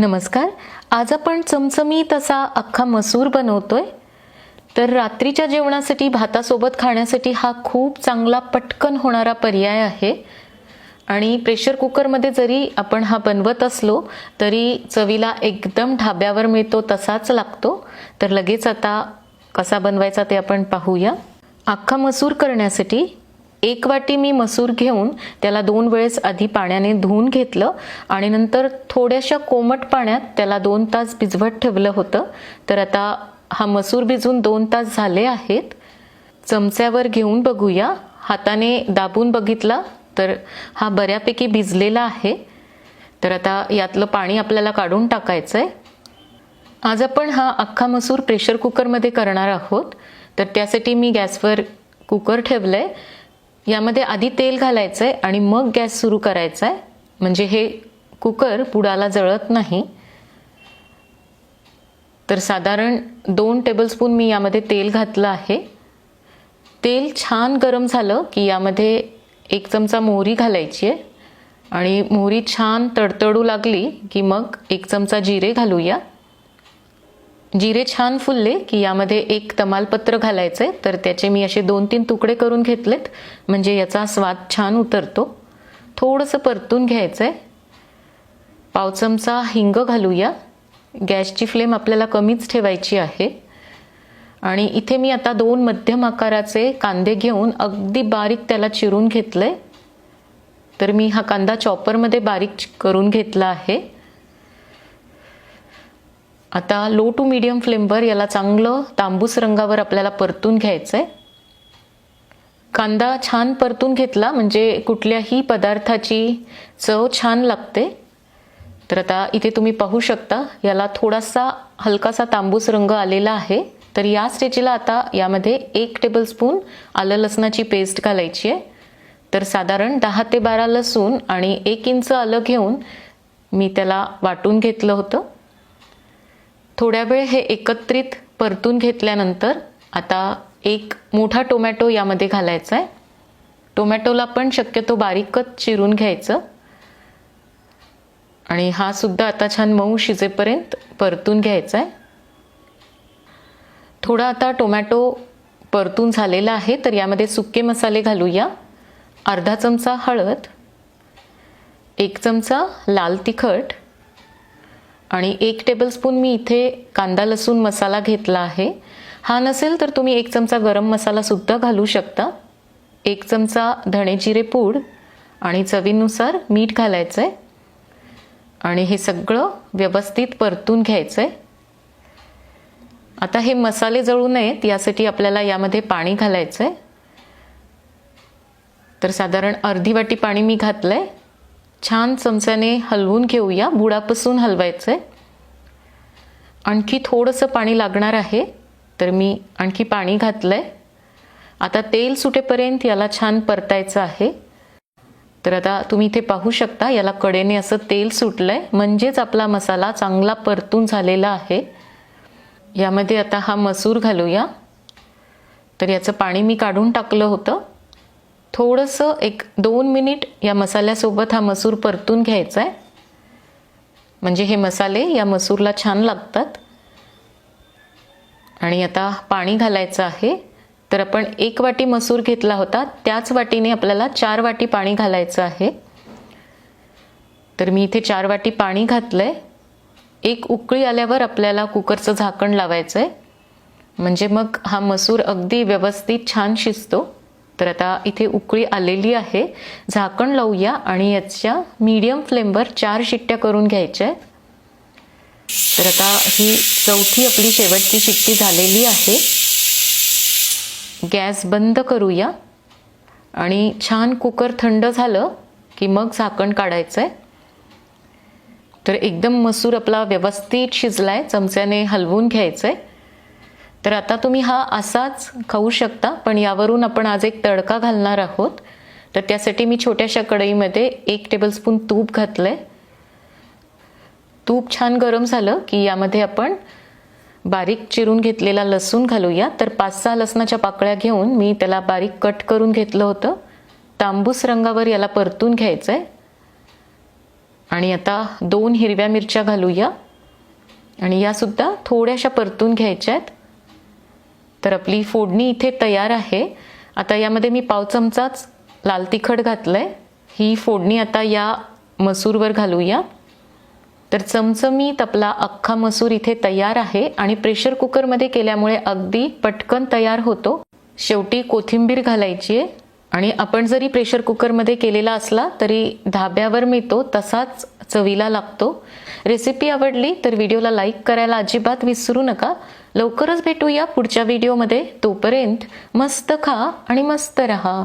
नमस्कार. आज आपण चमचमीत असा अख्खा मसूर बनवतोय. तर रात्रीच्या जेवणासाठी भातासोबत खाण्यासाठी हा खूप चांगला पटकन होणारा पर्याय आहे. आणि प्रेशर कुकरमध्ये जरी आपण हा बनवत असलो तरी चवीला एकदम ढाब्यावर मिळतो तसाच लागतो. तर लगेच आता कसा बनवायचा ते आपण पाहूया. अख्खा मसूर करण्यासाठी एक वाटी मी मसूर घेऊन त्याला दोन वेळेस आधी पाण्याने धुवून घेतलं आणि नंतर थोड्याशा कोमट पाण्यात त्याला दोन तास भिजवत ठेवलं होतं. तर आता हा मसूर भिजून दोन तास झाले आहेत. चमच्यावर घेऊन बघूया. हाताने दाबून बघितला तर हा बऱ्यापैकी भिजलेला आहे. तर आता यातलं पाणी आपल्याला काढून टाकायचं आहे आज आपण हा अख्खा मसूर प्रेशर कुकरमध्ये करणार आहोत. तर त्यासाठी मी गॅसवर कुकर ठेवलं आहे यामध्ये आधी तेल घालायचं आहे आणि मग गॅस सुरू करायचा आहे म्हणजे हे कुकर पुडाला जळत नाही. तर साधारण दोन टेबलस्पून मी यामध्ये तेल घातलं आहे. तेल छान गरम झालं की यामध्ये एक चमचा मोहरी घालायची आहे. आणि मोहरी छान तडतडू लागली की मग एक चमचा जिरे घालूया. जिरे छान फुलले की यामध्ये एक तमालपत्र घालायचं आहे तर त्याचे मी असे दोन तीन तुकडे करून घेतलेत. म्हणजे याचा स्वाद छान उतरतो. थोडंसं परतून घ्यायचं आहे पाव चमचा हिंग घालूया. गॅसची फ्लेम आपल्याला कमीच ठेवायची आहे. आणि इथे मी आता दोन मध्यम आकाराचे कांदे घेऊन अगदी बारीक त्याला चिरून घेतलंय. तर मी हा कांदा चॉपरमध्ये बारीक करून घेतला आहे. आता लो टू मीडियम फ्लेमवर याला चांगलं तांबूस रंगावर आपल्याला परतून घ्यायचं आहे कांदा छान परतून घेतला म्हणजे कुठल्याही पदार्थाची चव छान लागते. तर आता इथे तुम्ही पाहू शकता याला थोडासा हलकासा तांबूस रंग आलेला आहे. तर या स्टेजला आता यामध्ये एक टेबलस्पून आलं लसणाची पेस्ट घालायची आहे. तर साधारण दहा ते बारा लसूण आणि एक इंच आलं घेऊन मी त्याला वाटून घेतलं होतं. थोड्या वेळ हे एकत्रित परतून घेतल्यानंतर आता एक मोठा टोमॅटो यामध्ये घालायचा आहे टोमॅटोला पण शक्यतो बारीकच चिरून घ्यायचं. आणि हा सुद्धा आता छान मऊ शिजेपर्यंत परतून घ्यायचा आहे थोडा आता टोमॅटो परतून झालेला आहे तर यामध्ये सुके मसाले घालूया. अर्धा चमचा हळद एक चमचा लाल तिखट आणि एक टेबलस्पून मी इथे कांदा लसूण मसाला घेतला आहे. हा नसेल तर तुम्ही एक चमचा गरम मसालासुद्धा घालू शकता. एक चमचा धणे जिरे पूड आणि चवीनुसार मीठ घालायचं आहे आणि हे सगळं व्यवस्थित परतून घ्यायचं आहे आता हे मसाले जळू नयेत यासाठी आपल्याला यामध्ये पाणी घालायचं आहे तर साधारण अर्धी वाटी पाणी मी घातलं आहे छान चमच्याने हलवून घेऊया. बुडापासून हलवायचं आहे आणखी थोडंसं पाणी लागणार आहे तर मी आणखी पाणी घातलं आहे आता तेल सुटेपर्यंत याला छान परतायचं आहे. तर आता तुम्ही इथे पाहू शकता याला कडेने असं तेल सुटलं आहे म्हणजेच आपला मसाला चांगला परतून झालेला आहे. यामध्ये आता हा मसूर घालूया. तर याचं पाणी मी काढून टाकलं होतं. थोडंसं एक दोन मिनिट या मसाल्यासोबत हा मसूर परतून घ्यायचा आहे. म्हणजे हे मसाले या मसूरला छान लागतात. आणि आता पाणी घालायचं आहे. तर आपण एक वाटी मसूर घेतला होता. त्याच वाटीने आपल्याला चार वाटी पाणी घालायचं आहे. तर मी इथे चार वाटी पाणी घातलं आहे एक उकळी आल्यावर आपल्याला कुकरचं झाकण लावायचं आहे म्हणजे मग हा मसूर अगदी व्यवस्थित छान शिजतो. तर आता इथे उकळी आलेली आहे. झाकण लावूया आणि याच्या मीडियम फ्लेमवर चार शिट्ट्या करून घ्यायच्या आहेत. तर आता ही चौथी आपली शेवटची शिट्टी झालेली आहे. गॅस बंद करूया. आणि छान कुकर थंड झालं की मग झाकण काढायचं आहे तर एकदम मसूर आपला व्यवस्थित शिजला आहे चमच्याने हलवून घ्यायचं आहे तर आता तुम्ही हा असाच खाऊ शकता पण यावरून आपण आज एक तडका घालणार आहोत. तर त्यासाठी मी छोट्याशा कढईमध्ये एक टेबलस्पून तूप घातलं आहे तूप छान गरम झालं की यामध्ये आपण बारीक चिरून घेतलेला लसूण घालूया. तर पाच सहा लसणाच्या पाकळ्या घेऊन मी त्याला बारीक कट करून घेतलं होतं. तांबूस रंगावर याला परतून घ्यायचं आहे आणि आता दोन हिरव्या मिरच्या घालूया. आणि यासुद्धा थोड्याशा परतून घ्यायच्या आहेत तर आपली फोडणी इथे तयार आहे. आता यामध्ये मी पाव चमचाच लाल तिखट घातलंय. ही फोडणी आता या मसूरवर घालूया. तर चमचमीत आपला अख्खा मसूर इथे तयार आहे आणि प्रेशर कुकरमध्ये केल्यामुळे अगदी पटकन तयार होतो. शेवटी कोथिंबीर घालायची आहे. आणि आपण जरी प्रेशर कुकरमध्ये केलेला असला तरी धाब्यावर मिळतो तसाच चवीला लागतो. रेसिपी आवडली तर व्हिडिओला लाईक करायला अजिबात विसरू नका. लवकरच भेटूया पुढच्या व्हिडिओमध्ये. तोपर्यंत मस्त खा आणि मस्त रहा.